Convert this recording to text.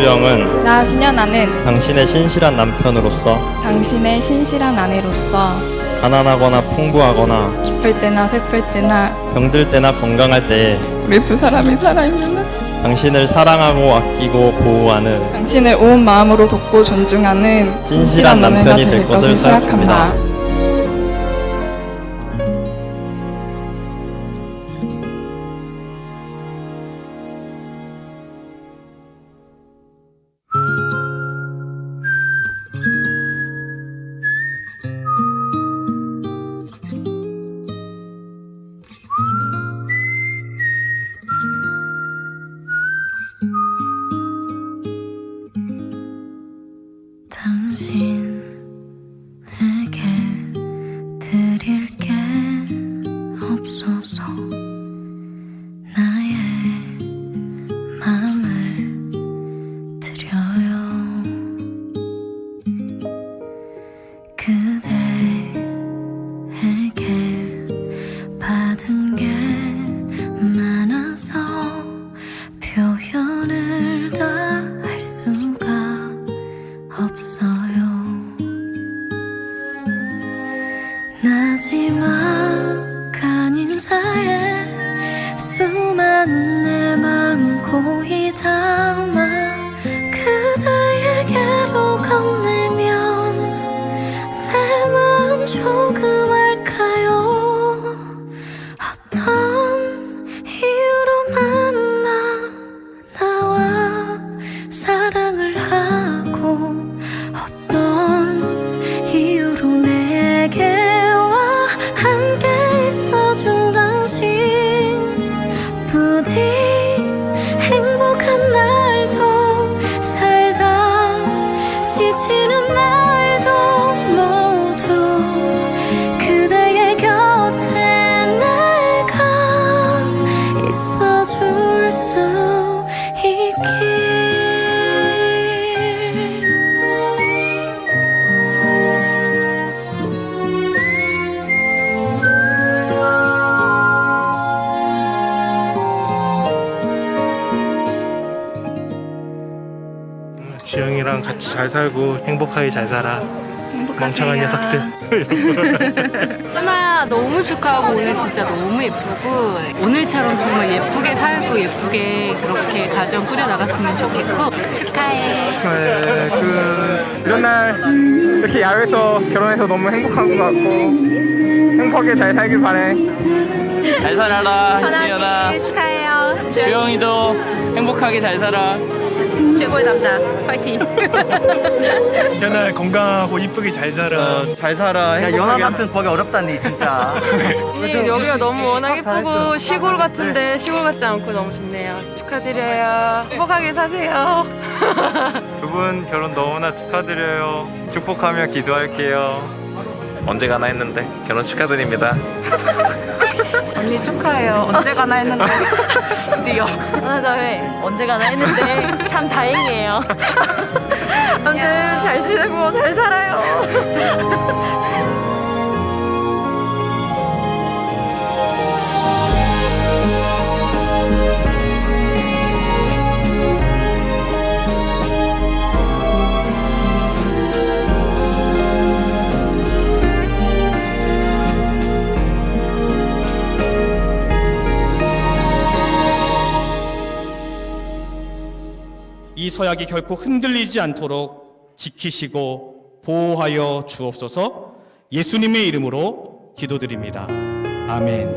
이주영은 나시년 나는 당신의 신실한 남편으로서 당신의 신실한 아내로서 가난하거나 풍부하거나 기쁠 때나 슬플 때나 병들 때나 건강할 때에 우리 두 사람이 살아있는 한 당신을 사랑하고 아끼고 보호하는 당신을 온 마음으로 돕고 존중하는 신실한 남편이 될 것을 생각합니다. 당신에게 드릴 게 없어서 나의 마음을 드려요. 그대 인사에 수많은 내 마음 고이 담 지영이랑 같이 잘 살고 행복하게 잘 살아. 멍청한 녀석들. 현아야 너무 축하하고 오늘 진짜 너무 예쁘고 오늘처럼 정말 예쁘게 살고 예쁘게 그렇게 가정 꾸려 나갔으면 좋겠고 축하해. 네, 그 이런 날 이렇게 야외에서 결혼해서 너무 행복한 것 같고 행복하게 잘 살길 바래. 잘 살아라 현아 축하해요 주영이도 행복하게 잘 살아 최고의 남자 파이팅 현아 건강하고 이쁘게 잘 살아. 잘 살아. 야 연하 남편 구하기 어렵다니 진짜 여기가 너무 워낙 예쁘고 시골 같은데 시골 같지 않고 너무 좋네요. 축하드려요. 행복하게 사세요. 두 분 결혼 너무나 축하드려요. 축복하며 기도할게요. 언제 가나 했는데 결혼 축하드립니다. 언니 축하해요. 언제 가나 했는데 드디어. 하나자회 언제 가나 했는데 참 다행이에요. 아무튼 잘 지내고 잘 살아요. 이 서약이 결코 흔들리지 않도록 지키시고 보호하여 주옵소서 예수님의 이름으로 기도드립니다. 아멘.